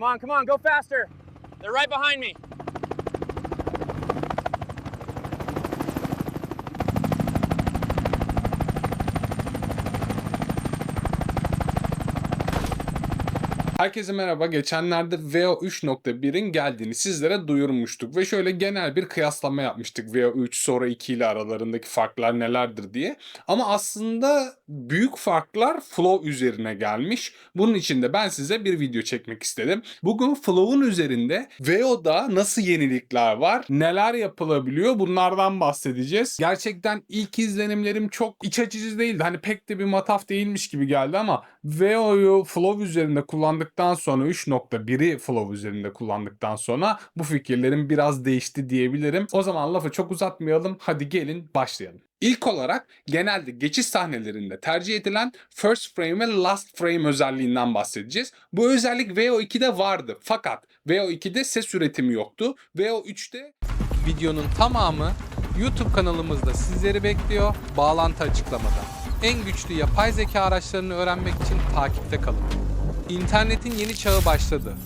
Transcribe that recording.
Come on, come on, go faster. They're right behind me. Herkese merhaba. Geçenlerde VO 3.1'in geldiğini sizlere duyurmuştuk ve şöyle genel bir kıyaslama yapmıştık VO 3 sonra 2 ile aralarındaki farklar nelerdir diye. Ama aslında büyük farklar flow üzerine gelmiş. Bunun için de ben size bir video çekmek istedim. Bugün flow'un üzerinde VO'da nasıl yenilikler var, neler yapılabiliyor bunlardan bahsedeceğiz. Gerçekten ilk izlenimlerim çok iç açıcı değildi. Hani pek de bir mataf değilmiş gibi geldi ama VO'yu flow üzerinde kullandıktan sonra 3.1'i flow üzerinde kullandıktan sonra bu fikirlerim biraz değişti diyebilirim. O zaman lafı çok uzatmayalım. Hadi gelin başlayalım. İlk olarak genelde geçiş sahnelerinde tercih edilen first frame ve last frame özelliğinden bahsedeceğiz. Bu özellik VO2'de vardı fakat VO2'de ses üretimi yoktu. VO3'te Videonun tamamı YouTube kanalımızda sizleri bekliyor. Bağlantı açıklamada. En güçlü yapay zeka araçlarını öğrenmek için takipte kalın. İnternetin yeni çağı başladı.